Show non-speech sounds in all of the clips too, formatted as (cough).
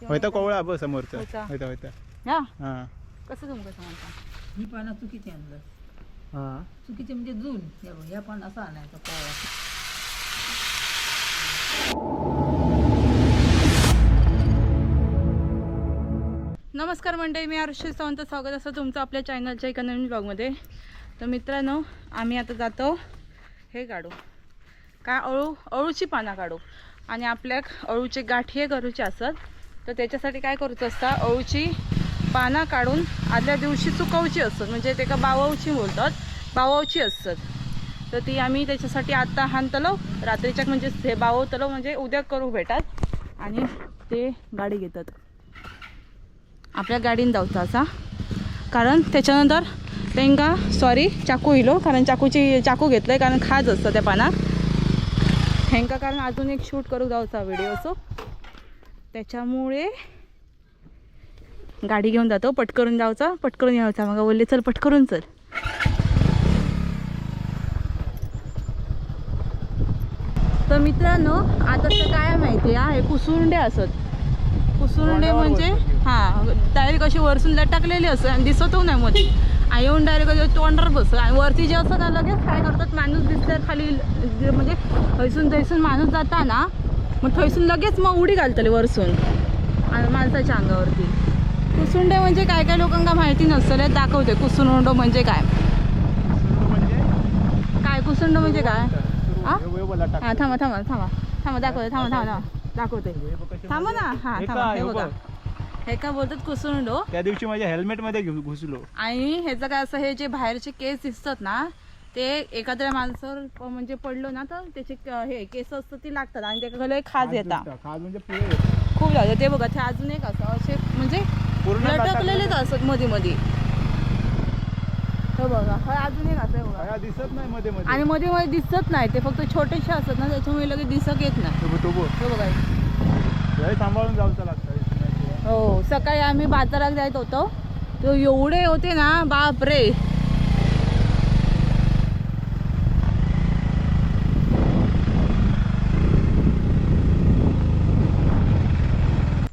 होयता कोवळा बघ समोरचा. होयता. होयता होयता. या हा. कसं तुमका सांगता ही पानं चुकीची आणलं. हा. चुकीचे म्हणजे जून. या बघ, या पान असं आणायचं कोवळा. नमस्कार मंडळी मी आरुषी सावंत. स्वागत असं तुमचं आपल्या चॅनलच्या एका नवीन ब्लॉगमध्ये तर मित्रांनो आम्ही आता जातो हे काढू. काय अळू अळूची पानं काढू. आणि आपल्या अळूचे गाठी करूचे असत. तर त्याच्यासाठी काय करूचं असतं अळूची पानं काढून आदल्या दिवशी चुकवची असतात. म्हणजे ते का बोलतात बाववची असतात. तर ती आम्ही त्याच्यासाठी आत्ता हाणतलो रात्रीच्या म्हणजे हे बाववतलो म्हणजे उद्या करू भेटात. आणि ते गाडी घेतात. आपल्या गाडीन जाऊचा असा. कारण त्याच्यानंतर तेंका सॉरी चाकू इलो. कारण चाकूची चाकू घेतलंय कारण खाज असतं त्या पानात. हेंका कारण अजून एक शूट करू जाऊचा व्हिडिओचो त्याच्यामुळे गाडी घेऊन जातो. पटकरून जाऊचा पटकरून यायचा. मग बोलले चल पटकरून चल. तर मित्रांनो आता तर काय माहिती हा हे कुसुंडे असत. कुसुंडे म्हणजे. हा डायरेक्ट अशी वरसून लटकलेली असत आणि दिसत नाही मध्ये आणि येऊन डायरेक्ट तोंडावर बस. आणि वरती जे असतं ना लगेच काय करतात माणूस दिसल्यावर खाली म्हणजे थैसून थैसून माणूस जाता ना मग थैसून लगेच मग उडी घालतले वरसून. माणसाच्या अंगावरती. कुसुंडे म्हणजे काय काय लोकांना माहिती नसतले दाखवते कुसुंड म्हणजे काय. काय कुसुंड म्हणजे काय? हा? थांबा थांबा थांबा थांबा दाखवते थांबा थांबा दाखवते. थांबा ना हा थांबा? हे बघा. हे काय बोलतात कुसुंडो? त्या दिवशी माझ्या हेल्मेटमध्ये घुसलो आणि ह्याचं काय असं हे जे बाहेरचे केस दिसतात ना ते एखाद्या माणसावर म्हणजे पडलो ना तर त्याचे क- हे केस असतात ती लागतात. आणि त्याला खाज येतात. खाज खाज म्हणजे पुढे येतो. खूप लागतं ते बघा ते अजून एक असं असे म्हणजे पूर्ण लटकलेलेच असतात मध्ये मध्ये हे बघा हे अजून एक असं हे बघा. काय दिसत नाही मध्ये मध्ये आणि मध्ये मध्ये दिसत नाही ते फक्त छोटेसे असतात ना त्याच्यामुळे लगेच दिसत येत नाही. तो बघ, तो बघ. हे बघा लय सांभाळून जाऊचं लागतं हो सकाळी आम्ही बाजारात जायत होतो. तो एवढे होते ना बाप रे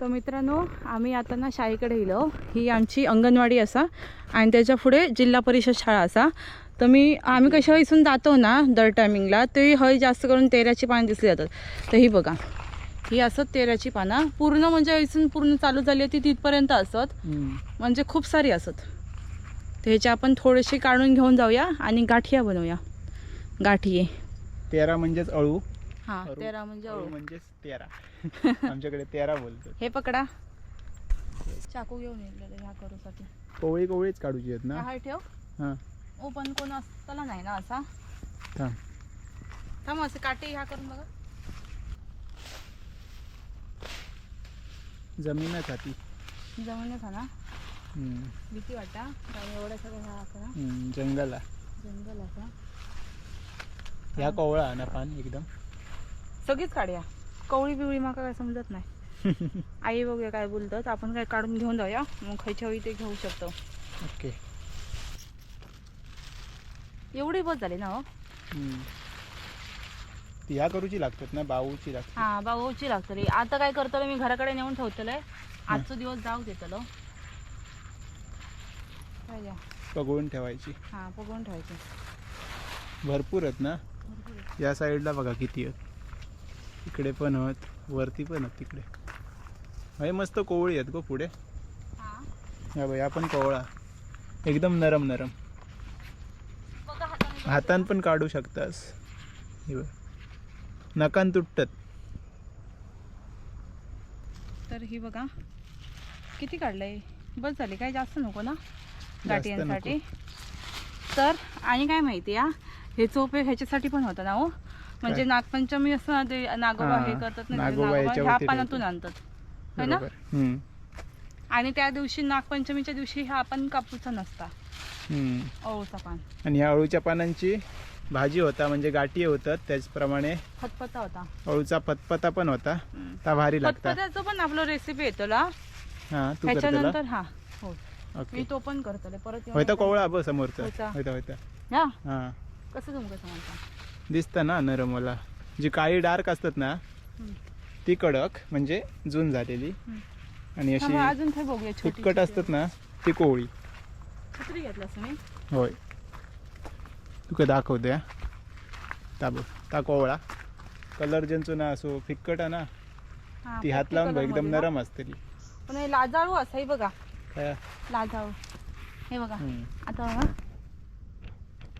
तर मित्रांनो आम्ही आता ना शाळेकडे येलो ही आमची अंगणवाडी असा आणि त्याच्या पुढे जिल्हा परिषद शाळा असा. तर मी आम्ही कशा इथून जातो ना दर टायमिंगला ते हय जास्त करून तेराची पानं दिसली जातात. तर ही बघा ही असत तेराची पानं. पूर्ण म्हणजे इथून पूर्ण चालू झाली ती तिथपर्यंत असत. म्हणजे खूप सारी असत. तर ह्याच्या आपण थोडेसे काढून घेऊन जाऊया आणि गाठिया बनवूया. गाठिये. तेरा म्हणजेच अळू. हां अळू. तेरा म्हणजे अळू. म्हणजेच तेरा. (laughs) आमच्याकडे तेरा बोलतो हे पकडा. चाकू घेऊन येतलेलं ह्या करूसाठी. कोवळी कोवळीच काढूची आहेत ना? हाय ठेव? हा. ओपन कोण असताना नाही ना असा? थांब थांब असं काटे ह्या करून बघा. जमीनच हाती जमिनीत हा ना हम्म. भीती वाटा? कारण एवढ्या ह्या असं ना हम्म, जंगला जंगल असा ह्या कोवळा ना पान एकदम? सगळीच काढूया. कवळी बिवळी माका काय समजत नाही. (laughs) आई बघूया काय बोलतात. आपण काय काढून घेऊन जाऊया. मग खायच्या वेळी ते घेऊ शकतो. ओके. एवढी बस झाली ना हो. ती ह्या करूची लागतात ना बाऊची लागतात. हा बाबूची लागतली आता काय करतलो मी? घराकडे नेऊन ठेवतलोय आजचा दिवस जाऊ देतलो काय द्या पगळून ठेवायची. हा पकडून ठेवायचे. भरपूर आहेत ना? या साईडला बघा किती आहेत. इकडे पण आहेत वरती पण आहेत तिकडे. हे मस्त कोवळी आहेत गो पुढे. हा. या बघ या पण कोवळा. एकदम नरम नरम. हाताने पण काढू शकतास. हे बघ. नकान तुटतात. तर ही बघा किती काढलंय? बस झाली काय? जास्त नको ना. गाठीयांसाठी तर आणि काय माहिती या ह्याचा उपयोग ह्याच्यासाठी पण होता ना हो? म्हणजे? नागपंचमी असं ना ते नागोबा हा, करतात ना नागोबा ह्या पानातून. आणतात. है ना. आणि त्या दिवशी नागपंचमीच्या दिवशी हा आपण कापूचा नसता. अळूचा पान. आणि ह्या अळूच्या पानांची भाजी होता म्हणजे गाठी होतात त्याचप्रमाणे फतफता होता. अळूचा पतपता पण होता. हम्म. ता भारी लागता. पण आपलं रेसिपी येतो ला हा तू हा हो. मी तो पण करतले परत एकदा- कोवळा बघ समोरचा. होयता. होयता होयता या हा. कसं तुमचं सांगता दिसतं ना नरम मला जी काळी डार्क असतात ना. ती कडक म्हणजे जून झालेली. आणि अशी अजून फिक्कट असतात ना ती कोवळी. होय. तुका दाखवते हा? ता कोवळा. कलर ज्यांचो ना असो फिक्कट आहे ना ती हात लावून बघ एकदम. नरम असतली पण हे लाजाळू असं हे बघा. काय? लाजाळू. हे बघा. आता बघा.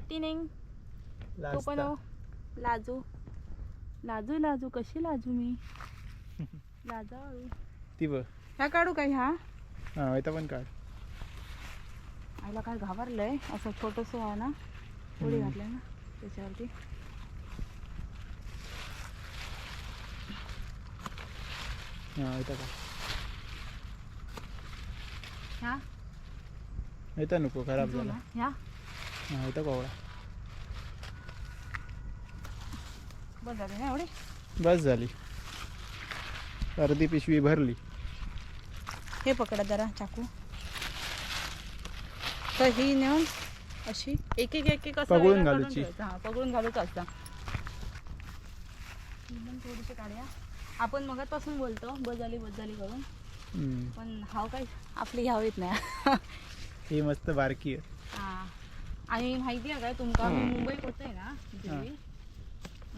टिनिंग. तो पण लाजता. हो. लाजू. लाजू लाजू. कशी लाजू मी? लाजाळू. ती बघ. ह्या काढू का ह्या? हा इथं पण काढ. आईला काय घाबरलंय? असं छोटस आहे ना? उडी. घातलंय ना? त्याच्यावरती. हा इथं काढ. ह्या? इथं नको खराब झाला. ह्या? हा इथं कोवळा. बस झाले ना एवढे? बस झाली. अर्धी पिशवी भरली. हे पकडा जरा चाकू. तर ही नेऊन अशी एक एक एक एक असं पगळून वेगळं काढून घालूची. ठेवायचं. हा पगळून घालूच असता थोडीशी काढूया. आपण मगातपासून बोलतो बस झाली बस झाली करून. हम्म. पण हाव काय? आपली ह्याव येत नाही. ही मस्त बारकी आहे. हा. आणि माहिती आहे काय? तुमका मी मुंबईत होते ना पूर्वी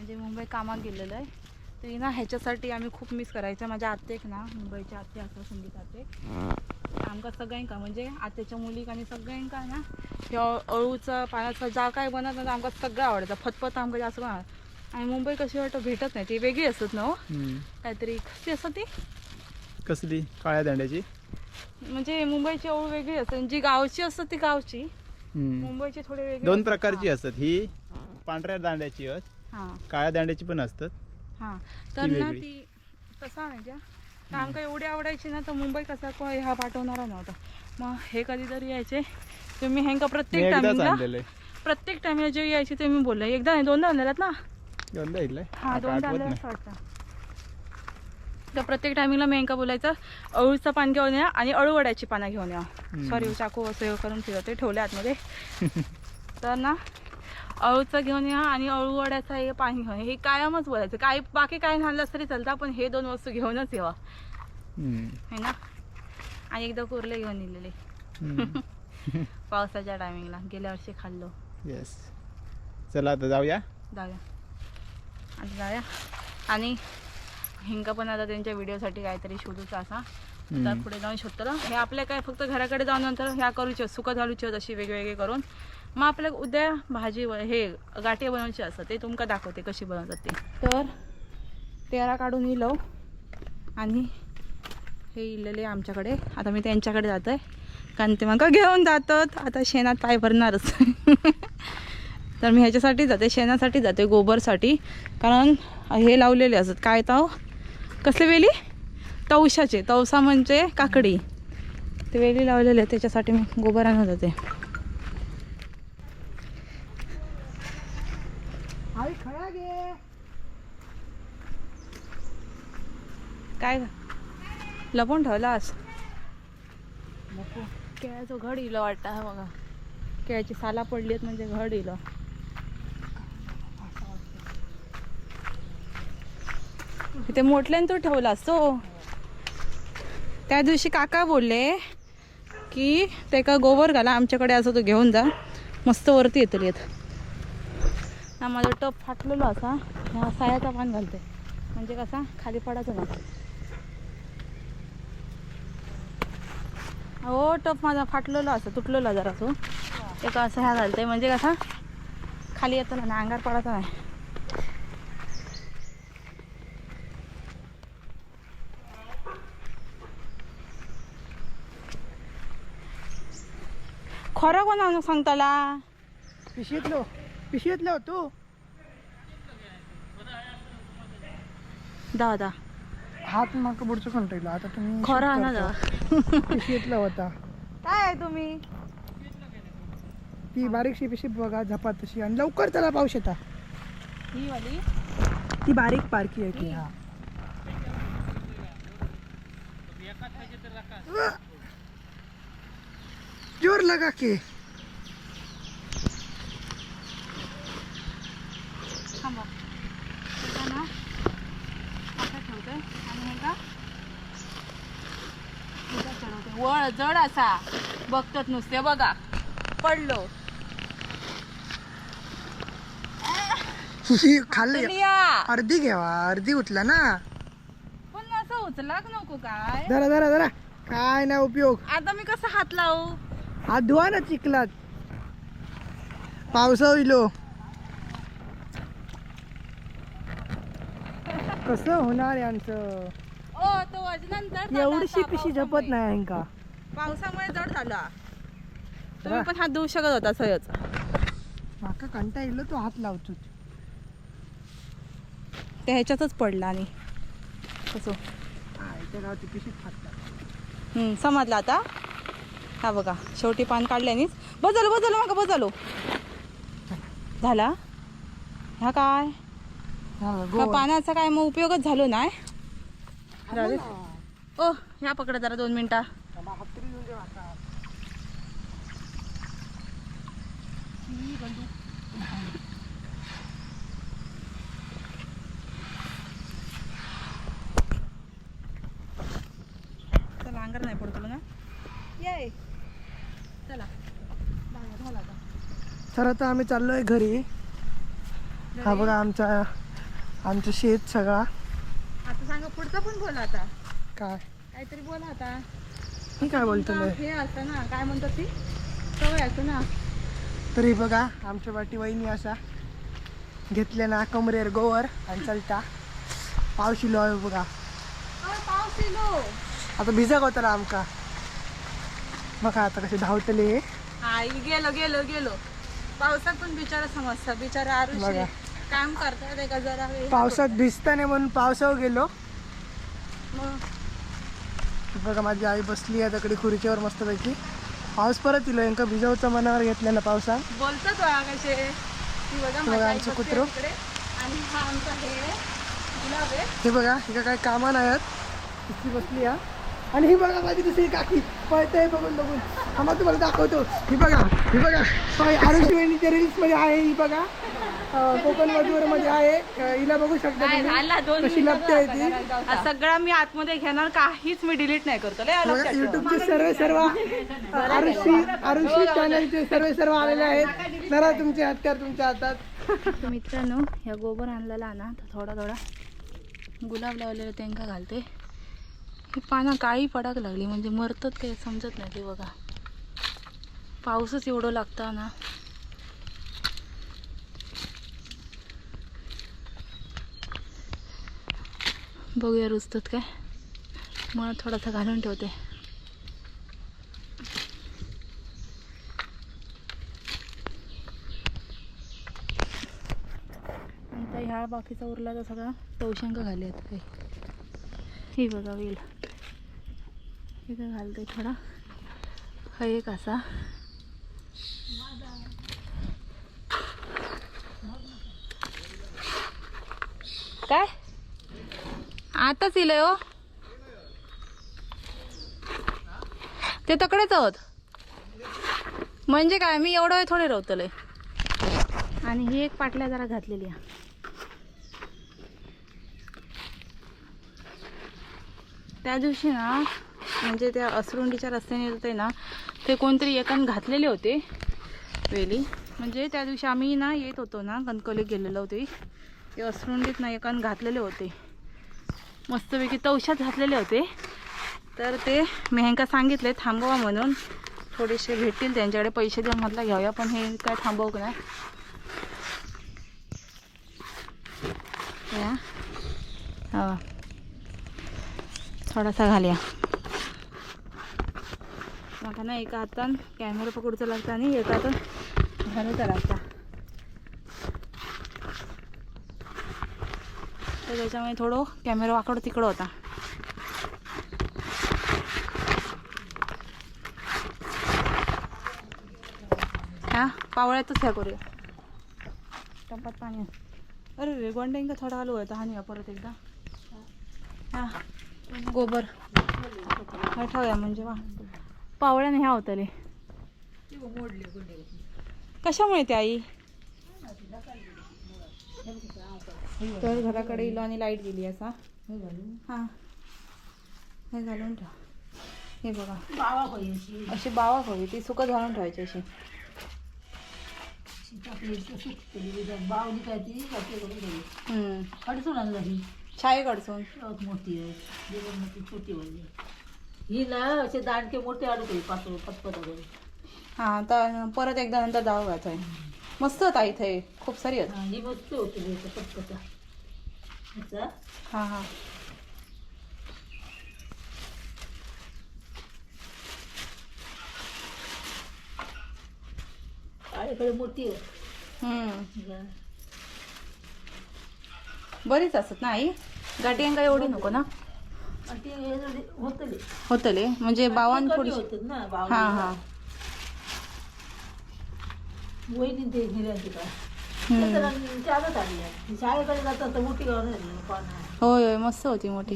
म्हणजे मुंबई कामात गेलेलं आहे. तरी ना ह्याच्यासाठी आम्ही खूप मिस करायचं. माझ्या आत्तेक ना मुंबईच्या आत्ते असतात संगीत आत्ते आमका सगळ्यांका. म्हणजे आत्याच्या मुलीक आणि सगळ्यांका ना हे अळ- अळूचं पानाचं जा काय बनत ना आमका सगळं आवडतं. फतफत आमका जास्त पण आवडतं. आणि मुंबई कशी वाटतं भेटत नाही. ती वेगळी असतात ना हो. काहीतरी कशी असतात ती? कसली? काळ्या दांड्याची? म्हणजे मुंबईची अळू वेगळी असते. जी गावची असतात ती गावची. मुंबईची थोडी वेगळी दोन. प्रकारची असतात. ही पांढऱ्या दांड्याची असत. हा. काळ्या दांड्याची पण असतात. हा. तर ती ना वेगळी. ती तसा म्हणजे तर आमका एवढी आवडायची ना तर मुंबई कसा को हा पाठवणारा नव्हता. मग हे कधीतरी यायचे. तुम्ही ह्यांका मी प्रत्येक एकदाच टायमिंगला आणलेलं आहे. प्रत्येक टायमिंगला जे यायचे ते मी बोलले. एकदा नाही दोनदा आणलेलात ना? दोनदा हा आता दोनदा आठवत आणलेला नाही. वाटतं तर प्रत्येक टायमिंगला मी यांका बोलायचं अळूचं पान घेऊन या आणि अळू वड्याची पानं घेऊन या. हम्म. सॉरी चाकू असं हे करून फिरवते ठेवले आतमध्ये. (laughs) तर ना अळूचं घेऊन या आणि अळू वड्याचं हे पाणी घेऊन. हे कायमच बोलायचं. काय बाकी काय आणलं तरी चालतं पण हे दोन वस्तू घेऊनच यावा. है ना? आणि एकदा कुर्ले घेऊन दिलेले हम्म. (laughs) पावसाच्या टायमिंगला गेल्या वर्षी खाल्लो. येस चला आता जाऊया? जाऊया. आता जाऊया. आणि हिंका पण आता त्यांच्या व्हिडिओसाठी काहीतरी शोधूचा असा. पुढे जाऊन शोधतो. हे आपल्या काय फक्त घराकडे जाऊन नंतर ह्या करूचे सुकं घालूचे अशी वेगवेगळे करून. मग आपल्या उद्या भाजी हे गाठी बनवायची असतात ते तुमका दाखवते कशी बनवतात ते. तर तेरा काढून इलो आणि हे इलेले आमच्याकडे. आता मी त्यांच्याकडे जात आहे कारण ते मग घेऊन जातात. आता शेणात पाय भरणारच. (laughs) तर मी ह्याच्यासाठी जाते शेणासाठी जाते गोबरसाठी. कारण हे लावलेले असतात. काय ताव कसले वेली? तवशाचे. तवसा म्हणजे काकडी. ते वेली लावलेले त्याच्यासाठी मी गोबरानं जाते. गोबर आणत जाते काय ग? लपून ठेवलास केळ्याचं घड इलं वाटतं हा बघा. केळ्याची साला पडली आहेत म्हणजे घड इलं. ते मोठल्यान तो ठेवला असतो त्या दिवशी काका बोलले की ते का गोबर घाला आमच्याकडे असं तो घेऊन जा. मस्त वरती येतली येत. हा माझा टप फाटलेलो असा. ह्या सायाचा पान घालते. म्हणजे कसा? खाली पडायचं ना हो टप माझा फाटलेलो असं तुटलेला जरा तो एक असं ह्या घालते. म्हणजे कसा? खाली येतो ना अंगार पडायचा नाही. खरं कोणा सांगताला? पिशीतलो. पिशवीतलो तू. दा दा हात मग बुडचं कंटाळलं आता तुम्ही खरं shoot आणा करता. दा पिशवीतला होता. काय आहे तुम्ही? ती बारीकशी पिशवी बघा झपात तशी. आणि लवकर त्याला पाऊस येता. ही वाली? ती बारीक पारखी आहे की हा? जोर लगा के थांबा हे ना असं ठेवतोय आणि हे का वळ जड असा. बघतात नुसते बघा. पडलो. खाल्ली. अर्धी घ्यावा अर्धी उठला ना. पण असं उचलाक नको काय. जरा जरा जरा काय नाही उपयोग. आता मी कसं हात लावू? हात धुवा ना चिखलात. पावसा इलो कसं होणार यांचं तो वजनान जड झाला एवढीशी असा पिशी झपत पावसामुळे. नाही यांका पावसामुळे जड झाला. तुम्ही पण हात धुवू शकत होता सहज माका कंटा येलो तो हात लावतो ते ह्याच्यातच पडला आणि कसं त्या गावची पिशी फाटला हम्म, समजलं आता? हा बघा शेवटी पान काढल्यानीच. बजालो बजालो मग बजालो झाला? हा काय? ह्या पानाचा काय मग उपयोगच झालो नाही? राहू दे. ओ ह्या पकडा जरा दोन मिनिटा. चला अंगार नाही पडतो ना. ये. चला. तर आता आम्ही चाललोय घरी. हा बघा आमचा आमचं शेत सगळा. पुढचं पण बोला आता. काय? काहीतरी बोला आता. मी काय बोलतो हे असतं ना काय म्हणतात ती? सवय असतं ना. तरी बघा आमच्या वाटी वहिनी असा घेतले ना कमरेर गोवर आणि चलता. पावस इलो आहे बघा. येलो आता भिजाक होता ना आमका. बघा आता कसे धावतले. आई गेलो गेलो गेलो. पावसात पण बिचारा समजता बिचारा आरुषी. काम करतात एका जरा. पावसात भिजता नाही म्हणून पावसावर गेलो. बघा माझी आई बसली आहे तकडे खुर्चीवर मस्तपैकी. पाऊस परत इलो यांका भिजवचं मनावर घेतलं ना पावसात बोलतात बघा आमचं कुत्रं. आहे हा आमचा हे गुलाब आहे. हे बघा ही काय कामा नाही आहेत इतकी बसली हा. आणि ही बघा माझी दुसरी काकी. पळते बघून बघून. आम्हाला तुम्हाला दाखवतो. ही बघा ही बघा. आरुषी वहिनीच्या रील्समध्ये आहे ही बघा. कोकण मधुरमध्ये आहे हिला बघू शकता काय तुम्ही. झाला दोन कशी लपते आहे ती सगळा मी आतमध्ये घेणार काहीच मी डिलीट नाही करतो. लय लक्षात. युट्यूबचे सर्व सर्व आरुषी आरुषी चॅनलचे सर्व सर्व आलेले आहेत. जरा तुमचे हत्यार तुमच्या हातात. तर मित्रांनो ह्या गोबर आणलेला ना तर थोडा थोडा गुलाब लावलेलं त्यांका घालते. ही पानं काळी पडाक लागली म्हणजे मरतात काही समजत नाही ते बघा. पाऊसच एवढं लागतं ना बघूया रुजतात काय. मला थोडासा घालून ठेवते. आता ह्या बाकीचा उरला तर सगळा तवशंक घाले आहेत काही. ही बघा वेल. इथं घालते थोडा. हा एक असा. काय? आताच इलंय हो. ते तकडेच आहोत. म्हणजे काय मी एवढं वेळ थोडे रवतले आणि ही एक पाटल्या जरा घातलेली आहे. त्या दिवशी ना म्हणजे त्या असरुंडीच्या रस्त्याने येत होते ना ते कोणतरी एकान घातलेले होते वेली. म्हणजे त्या दिवशी आम्ही ना येत होतो ना कणकवली गेलेलो होते. ते असरुंडीत ना एकान घातलेले होते. मस्तपैकी तवशात घातलेले होते. तर ते मी ह्यांका सांगितले थांबवा म्हणून. थोडेसे भेटतील त्यांच्याकडे पैसे देऊन म्हटलं घेऊया पण हे काय थांबवू नाही या. हा. थोडासा घालूया. मला ना एका हातान कॅमेरा पकडूचा लागता आणि एका हातात घालूचा लागता. तर त्याच्यामुळे थोडं कॅमेरा वाकडं तिकडं होता. हा पावळ्यातच ह्या करूया टंपात पाणी अरे रे गोंड्यांका थोडा आलो होता. हा नाही परत एकदा. हा गोबर. हा ठेवूया म्हणजे वा. पावळ्याने ह्या होतले. कशामुळे ते आई? तर घराकडे इलो आणि लाइट गेली असा. हा हे. घालून ठेव. हे बघा. अशी बावा हवी ती सुकत घालून ठेवायची अशी. अडचण आणला ही. छाये बहुत मोठी आहे. छोटी वाली ही ना असे दांडके मोठे अडकले पाच पचपत वगैरे. हा आता परत एकदा नंतर जावं घालत मस्त होता इथे खूप सारी आहेत. हा ही मस्त होती ह्याचा हा हा. काळेकडे मोठी आहे. हम्म. बरीच असत ना आई? गाठी एवढी नको ना? आणि ते जरी होतले. होतले म्हणजे बावन कमी थोडी होतात ना हा हा. वहिनी ते का आली आहे. शाळेकडे जातात तर मोठी गाव झाली होय होय मस्त होती मोठी.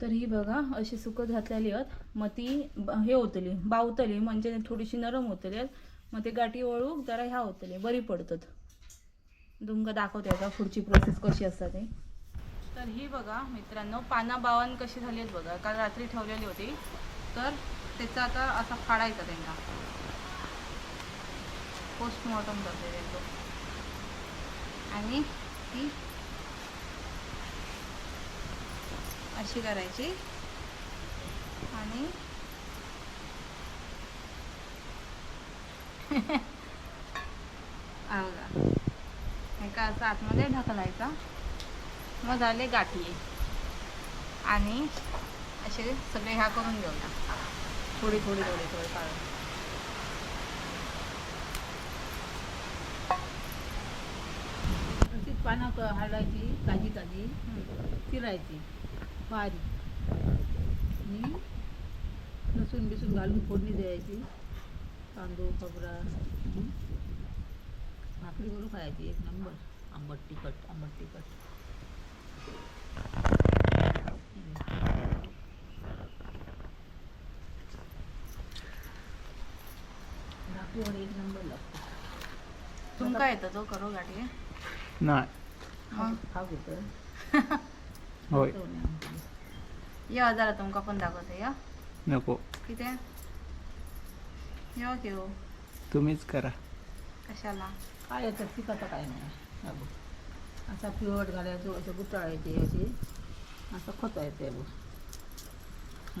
तर ही बघा अशी सुकत घातलेली आहेत. मग ती ब- हे होतली बावतली म्हणजे थोडीशी नरम होतली आहेत. मग ते गाठी वळूक जरा ह्या होतली बरी पडतात. तुमका दाखवते आता पुढची प्रोसेस कशी असतात ते तर ही बघा मित्रांनो पाना बावन कशी झाली आहेत बघा. काल रात्री ठेवलेली होती. तर त्याचा आता असा फाडायचा त्यांना. पोस्टमॉर्टम करते त्यांचं आणि ती अशी करायची. आणि (laughs) हा एका असं आतमध्ये ढकलायचा. मग झाले गाठी आणि असे सगळे ह्या करून घेऊया. थोडी थोडी थोडी थोडी काढ. अशीच पानं क- हाडायची ताजी ताजी चिरायची बारीक. आणि लसूण बिसून घालून फोडणी द्यायची. तांदूळ खोबरा भाकरी करून खायची एक नंबर. आंबट तिखट आंबट तिखट. एक नंबर लागतो. तुमका येतं तो करू गाठी नाही खाऊ घेतो. (laughs) होय. या जरा तुमका पण दाखवते या. नको. किती? या घेऊ. तुम्हीच करा. कशाला? काय याच्यात पिकाचं काय नाही. बघ. असा पिवट घालायचो असं गुटाळायचे असे असं खोचायचे बघ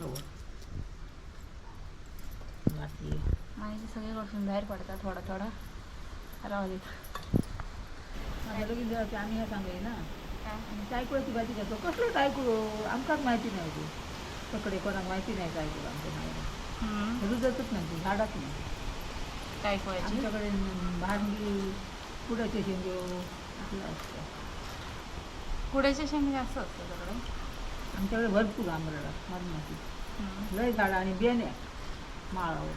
हो. बाकी. माहिती सगळे कडसून बाहेर पडतात थोडा थोडा. राहू दे माझ्या लगीन जेव्हा आम्ही हे सांगाय ना. टायकुळाची भाजी घेतो कसलं टायकुळ आमकाच माहिती नाही ते तकडे कोणाक माहिती नाही टायकुळ आमच्या नाही. रुजतच नाही ते झाडात नाही खोयाची आमच्याकडे भांडी पुड्याचे शेंगे आपलं असतं. पुढेचे शेंगे जास्त असतं सगळं आमच्याकडे भरपूर आंबरडा मधमाशी. लय झाडं आणि बेण्या माळावर.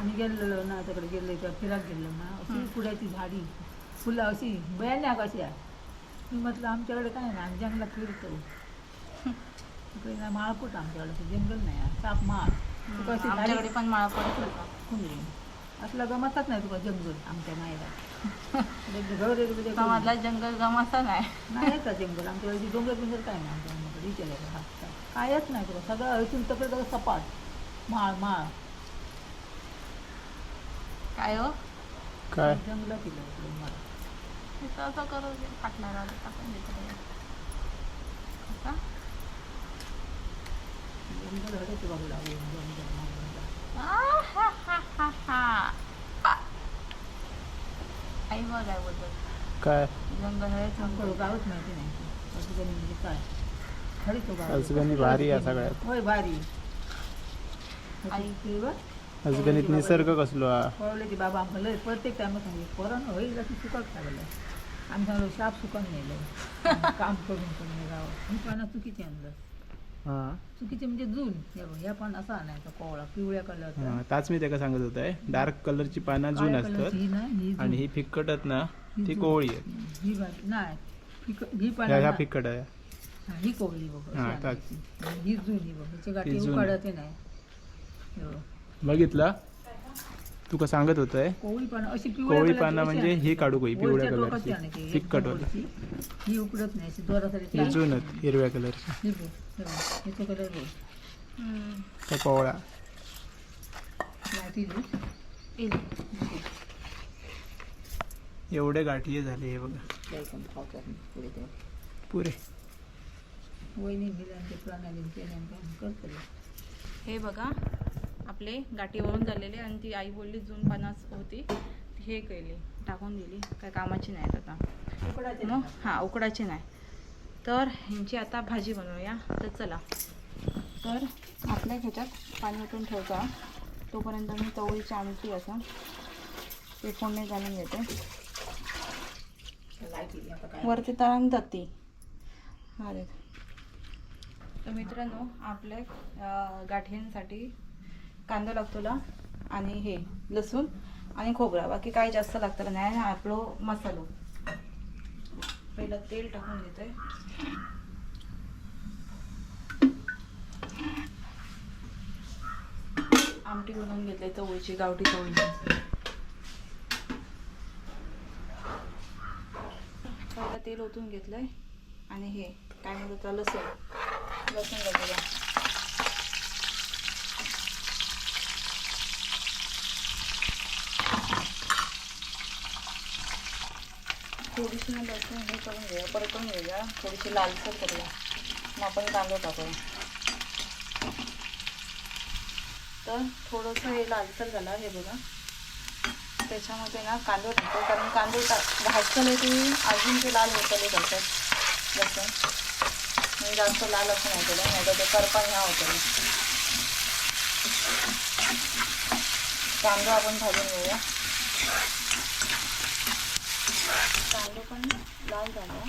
आम्ही गेलेलो ना तिकडे गेलो त्या फिराक गेलो ना अशी. पुड्याची झाडी फुलं अशी बेण्या कशा मी म्हटलं आमच्याकडे काय नाही आम्ही जंगलात फिरतो. इकडे ना माळपूट आमच्याकडे असं जंगल नाही आहे. साप माळ. तुका अशी आमच्याकडे झाडी पण माळा पडत होता खुंदरी असलं गमतच नाही तुका जंगल आमच्या मायला. (laughs) घर एक समाजला जंगल गमासा नाही. नाही का जंगल आमच्याकडे डोंगर बिंगर काय नाही आमच्या हात काय कायच नाही तुला सगळं इथून तकडे सगळं सपाट. माळ माळ. काय हो? काय? जंगलात तिथं असं करू दे फाटणार आलं टाकून देतो त्याला. असं? जंगल हडत बघू लागले जंगल मागं. आहाहाहा. आई बघ काय बोलतात काय? जंगल आहे आमच्याकडं गावच माहिती नाही. अजून म्हणजे काय? गाव अजगणी भारी आहे सगळ्यात. होय भारी. आई. ते बघ. अजगणीत निसर्ग कसलो हा? पळवले की बाबा आमचं लय प्रत्येक टायमा सांगले पोरानं होईल अशी सुकत लागलं आम्ही सांगलो साप सुकन नेलं काम करून करून गावात. ही पानं चुकीची आणलं हा. चुकीचे म्हणजे जून हे बघ, ह्या पण असा आणायचा कोवळा पिवळ्या कलरचा हा, ताच मी त्याला सांगत होतंय डार्क कलरची पानं जून काळ्या असतात ही ना ही आणि. ही फिक्कटत ना ती. कोवळी आहे ही बाजू नाही. ही क- ही ह्या पानं ह्या ना- फिक्कट आहे. हा, ही कोवळी बघ अशी हा, आणायची. आणि ही जून बघ हिची गाठी जून. उकाडते नाही हे बघ. बघितलं? तुका सांगत होतंय? कोवळी पानं अशी पिवळ्या कोवळी पानं म्हणजे. ही काढू कोई पिवळ्या कलरची फिक्कट. ही उकडत नाही अशी अजूनच हिरव्या कलरची ही हे कलर कोवळा. एवढे गाठीये झाले हे बघा. पुरे हे बघा. आपले गाठीवरून झालेले आणि ती आई बोलली जून पानास होती. हे केली टाकून दिली. काय कामाची नाहीत आता. मग हां उकडाची नाही. तर ह्यांची आता भाजी बनवूया. तर चला. तर आपल्या ह्याच्यात पाणी उठून ठेवता. तोपर्यंत मी चवळीची आमटी असं ते फोडणी घालून घेते. वरती तरंगतात ती. अरे तर मित्रांनो आपल्या गाठींसाठी कांदा लागतोला आणि हे लसूण आणि खोबरा. बाकी काही जास्त लागतं नाही आपलो आपलं मसालो. पहिलं तेल टाकून देतोय आमटी बनवून घेतली चवळीची गावठी चवळीची पहिलं तेल ओतून घेतलंय आणि हे काय म्हणतात लसूण. लसूण घालूया थोडीशी ना लसूण हे करून घेऊया. परतून घेऊया. थोडीशी लालसर करूया. मग आपण कांदा टाकूया. तर थोडंसं हे लालसर झालं हे बघा. त्याच्यामध्ये ना कांदा टाकतो कारण कांदा टाक भाजतले ते अजून ते लाल होतले जातात लसूण. मी जास्त लाल असं नाही केलं नाही तर ते करपा ह्या होतं कांदा आपण भाजून घेऊया. कांदा पण लाल झाला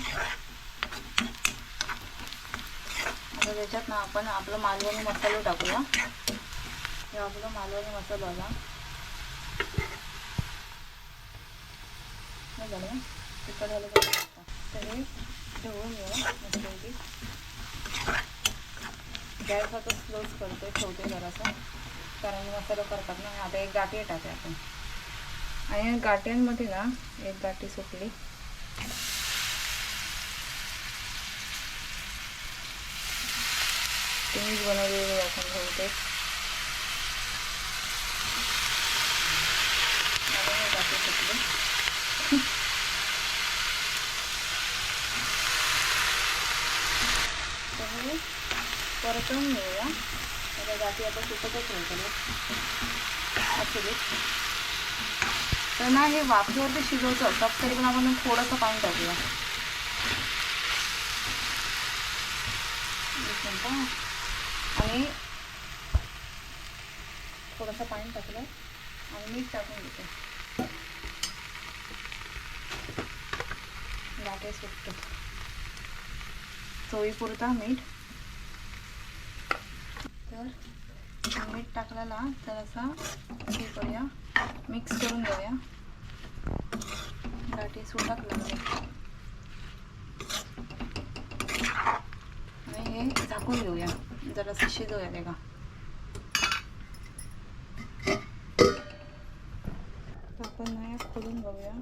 आता त्याच्यात ना आपण आपलं मालवणी मसाला टाकूया हे आपलं मालवणी मसाला आला झालं तिखट झालं का तर हे ढवळून घेऊया मस्तपैकी गॅस आता स्लोच करतोय ठेवते जरासा कारण मसाला करतात ना आता एक गाठी टाकते आपण आणि गाठ्यांमध्ये ना एक गाठी सुकली तुम्हीच बनवलेली आपण बहुतेक मला हे गाठी सुकली तर हे परतून घेऊया आता गाठी आता सुकतच राहतो ॲक्च्युली तर ना हे वाफेवरती शिजवतो असतात तरी पण आपण थोडंसं पाणी टाकूया. आणि थोडंसं पाणी टाकलं आणि मीठ टाकून घेते गाठे सुटतो. चवीपुरता मीठ. तर मीठ टाकलेला तर हे करूया. मिक्स करून घेऊया. गाठी सुटाक लागले आणि हे झाकून घेऊया. जरासं शिजवूया ते का तर आपण ना हे खोलून बघूया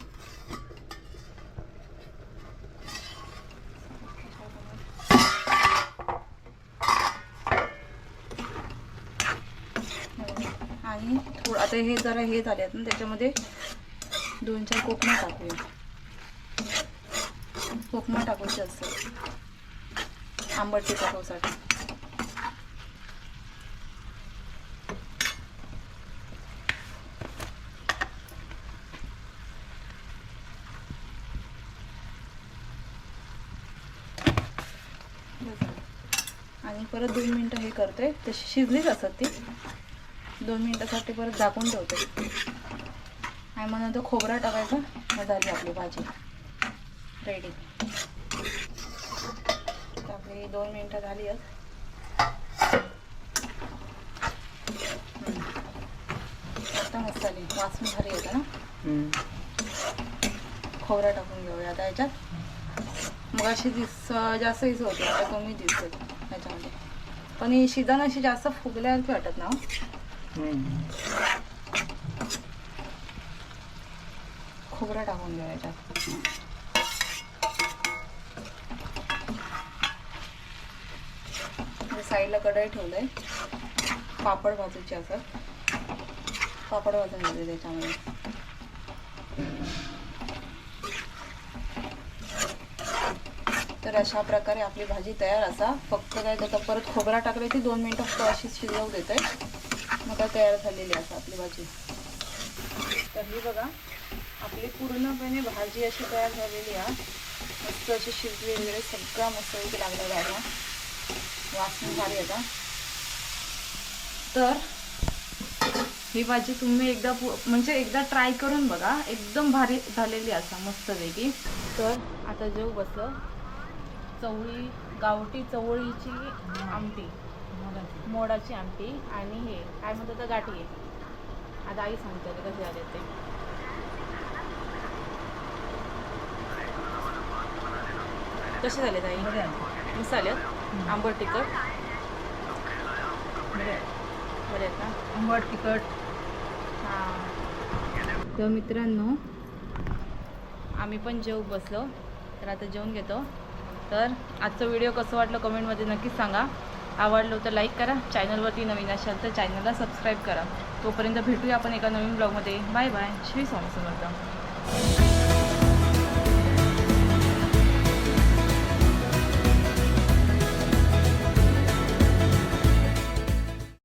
आणि थोडं आता हे जरा हे झाले आहेत ना त्याच्यामध्ये दोन चार कोकमा टाकूया. कोकमा टाकूची असतात आंबट टाकवसाठी आणि परत दोन मिनटं हे करते तशी शिजलीच असतात ती. दोन मिनटासाठी परत झाकून ठेवते. आणि मग नंतर खोबरा टाकायचा मग झाली आपली भाजी. रेडी आपली दोन मिनटं झाली आहेत. आता आली. वास भारी येतं ना? खोबरा टाकून घेऊया आता याच्यात. मग अशी दिस जास्त होती आता कमी दिसते ह्याच्यामध्ये पण ही शिजन अशी जास्त फुगल्यासारखी वाटत ना हो? खोबरं टाकून घ्या साईडला कढई ठेवलंय पापड भाजूचे असं पापड भाजून घेते त्याच्यामध्ये तर अशा प्रकारे आपली भाजी तयार असा फक्त काय त्याचा परत खोबरा टाकले की दोन मिनटं फक्त अशीच शिजवू देते मग काय तयार झालेली असं आपली भाजी. तर ही बघा आपली पूर्णपणे भाजी अशी तयार झालेली आहे. मस्त अशी शिजली वगैरे सगळा मस्त इथे लागला भाज्या वासना झाली आता. तर ही भाजी तुम्ही एकदा पु- म्हणजे एकदा ट्राय करून बघा. एकदम भारी झालेली असा मस्तपैकी तर आता जेव बसलं. चवळी गावठी चवळीची आमटी. मोडाची. आमटी आणि हे काय म्हणतात तर गाठी आहे. आता आई सांगते कसे आले ते. कसे झाले ताई मस्त आलेत आंबट तिखट? बरे आहेत ना? आंबट तिखट. हां. तर मित्रांनो आम्ही पण जेव बसलो. तर आता जेवून घेतो. तर आजचं व्हिडिओ कसं वाटलं कमेंटमध्ये नक्कीच सांगा. आवडलं तर लाईक करा. चॅनलवरती नवीन असाल तर चॅनलला सबस्क्राईब करा. तोपर्यंत भेटूया आपण एका नवीन ब्लॉगमध्ये बाय बाय श्री स्वामी समर्थ.